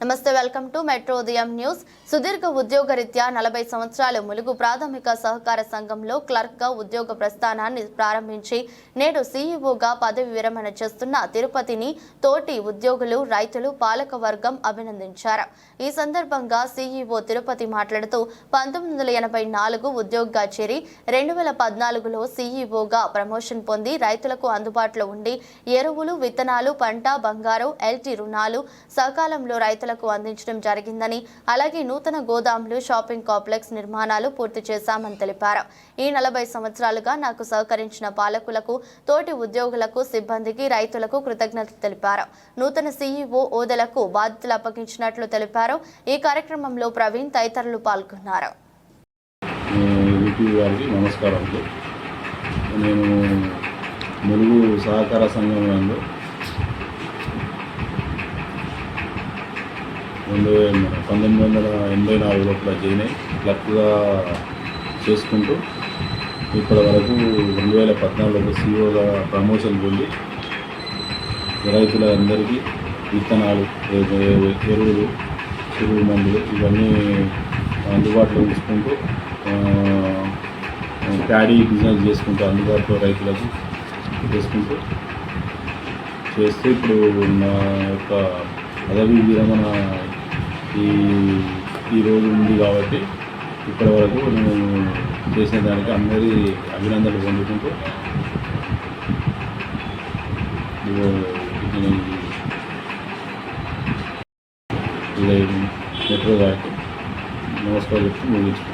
నమస్తే welcome to metro ఉదయం news. సుదీర్ఘ ఉద్యోగరీత్యా నలభై సంవత్సరాలు ములుగు ప్రాథమిక సహకార సంఘంలో క్లర్క్గా ఉద్యోగ ప్రస్థానాన్ని ప్రారంభించి నేడు సీఈఓగా పదవి విరమణ చేస్తున్న తిరుపతిని తోటి ఉద్యోగులు రైతులు పాలక వర్గం అభినందించారు. ఈ సందర్భంగా సీఈఓ తిరుపతి మాట్లాడుతూ పంతొమ్మిది వందల ఎనభై నాలుగు ఉద్యోగిగా చేరి రెండు వేల పద్నాలుగులో సీఈఓగా ప్రమోషన్ పొంది రైతులకు అందుబాటులో ఉండి ఎరువులు విత్తనాలు పంట బంగారం ఎల్టీ రుణాలు సకాలంలో రైతులకు అందించడం జరిగిందని అలాగే నూతన గోదాములు షాపింగ్ కాంప్లెక్స్ నిర్మాణాలు పూర్తి చేశామని తెలిపారు. ఈ నలభై సంవత్సరాలుగా నాకు సహకరించిన పాలకులకు తోటి ఉద్యోగులకు సిబ్బందికి రైతులకు కృతజ్ఞతలు తెలిపారు. నూతన సీఈఓ ఓదలకు బాధ్యతలు అప్పగించినట్లు తెలిపారు. ఈ కార్యక్రమంలో ప్రవీణ్ తదితరులు పాల్గొన్నారు. నమస్కారం నేను ములుగు సహకార సంఘం రెండు వేల పంతొమ్మిది వందల ఎనభై నాలుగులో లోపల జాయిన్ అయ్యి క్లర్క్గా చేసుకుంటూ ఇప్పటి వరకు రెండు వేల పద్నాలుగులో సీఓగా ప్రమోషన్ పొంది రైతులందరికీ విత్తనాలు ఎరువులు పురుగు మందులు ఇవన్నీ అందుబాటులో ఉంచుకుంటూ ప్యాడీ బిజినెస్ చేసుకుంటూ అందుబాటులో రైతులకు చేసుకుంటూ చేస్తే ఇప్పుడు నా యొక్క పదవీ విరమణ ఈ ఈ రోజు ఉంది కాబట్టి ఇప్పటి వరకు నేను చేసిన దానికి అందరి అభినందనలు పొందుకుంటూ మెట్రో గారికి నమస్కారం చెప్తూ ముగించుకుంటాను